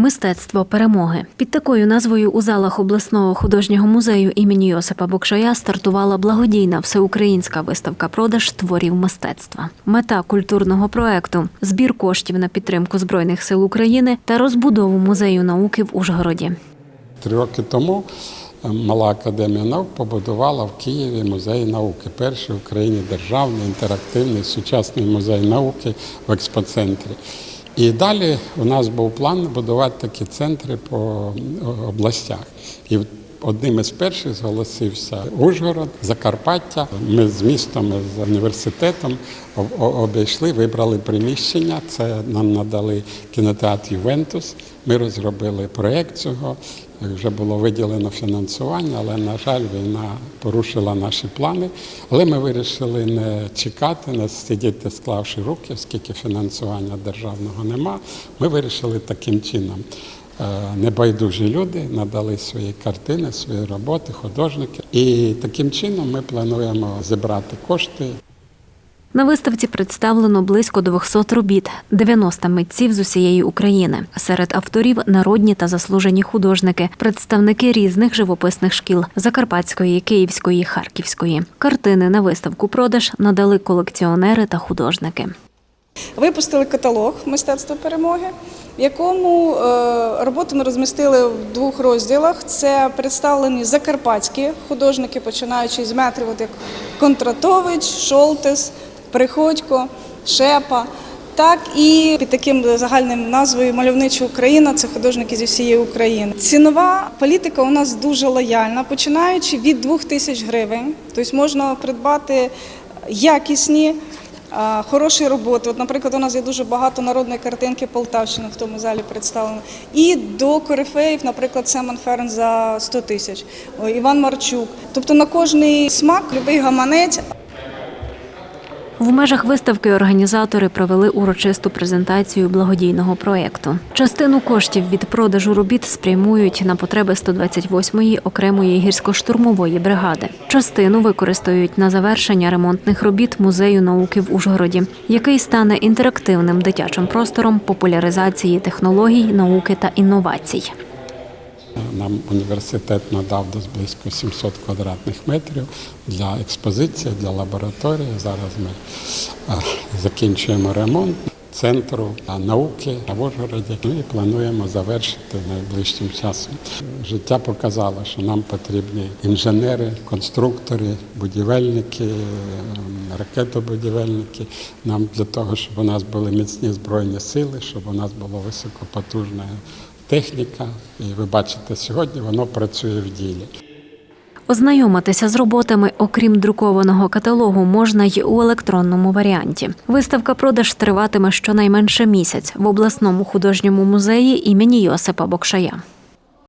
Мистецтво перемоги під такою назвою у залах обласного художнього музею імені Йосипа Бокшая стартувала благодійна всеукраїнська виставка продаж творів мистецтва. Мета культурного проекту збір коштів на підтримку збройних сил України та розбудову музею науки в Ужгороді. Три роки тому е, Мала академія наук побудувала в Києві музей науки. Перший в Україні державний інтерактивний сучасний музей науки в експоцентрі. І далі у нас був план будувати такі центри по е, областях. І одним із перших зголосився Ужгород, Закарпаття. Ми з містом, з університетом обійшли, вибрали приміщення. Це нам надали кінотеатр Ювентус. Ми розробили проєкт цього. Вже було виділено фінансування, але, на жаль, війна порушила наші плани. Але ми вирішили не чекати, не сидіти, склавши руки, оскільки фінансування державного нема. Ми вирішили таким чином. Е, Небайдужі люди надали свої картини, свої роботи, художники. І таким чином ми плануємо зібрати кошти На виставці представлено близько 200 робіт, 90 митців з усієї України. Серед авторів народні та заслужені художники, представники різних живописних шкіл Закарпатської, Київської, Харківської. Картини на виставку продаж надали колекціонери та художники. Випустили каталог мистецтва перемоги, в якому е, роботи ми розмістили в двох розділах. Це представлені закарпатські художники, починаючи з метрів, от як Контратович, Шолтес, Приходько, Шепа. Так і під таким загальним назвою Мальовнича Україна це художники зі всієї України. Цінова політика у нас дуже лояльна, починаючи від 2 тисяч гривень. Тобто можна придбати якісні, хороші роботи. От, наприклад, у нас є дуже багато народної картинки Полтавщини в тому залі представлено. І до корифеїв, наприклад, Семен Ферн за 100 тисяч, Іван Марчук. Тобто на кожний смак, любий гаманець. В межах виставки організатори провели урочисту презентацію благодійного проєкту. Частину коштів від продажу робіт спрямують на потреби 128-ї окремої гірсько-штурмової бригади. Частину використають на завершення ремонтних робіт музею науки в Ужгороді, який стане інтерактивним дитячим простором популяризації технологій, науки та інновацій. Нам університет надав десь близько 700 квадратних метрів для експозиції, для лабораторії. Зараз ми е, закінчуємо ремонт центру е, науки в Ужгороді ну, і плануємо завершити найближчим часом. Життя показало, що нам потрібні інженери, конструктори, будівельники, е, ракетобудівельники. Нам для того, щоб у нас були міцні збройні сили, щоб у нас була високопотужна техніка. І ви бачите, сьогодні воно працює в ділі. Ознайомитися з роботами, окрім друкованого каталогу, можна й у електронному варіанті. Виставка продаж триватиме щонайменше місяць в обласному художньому музеї імені Йосипа Бокшая.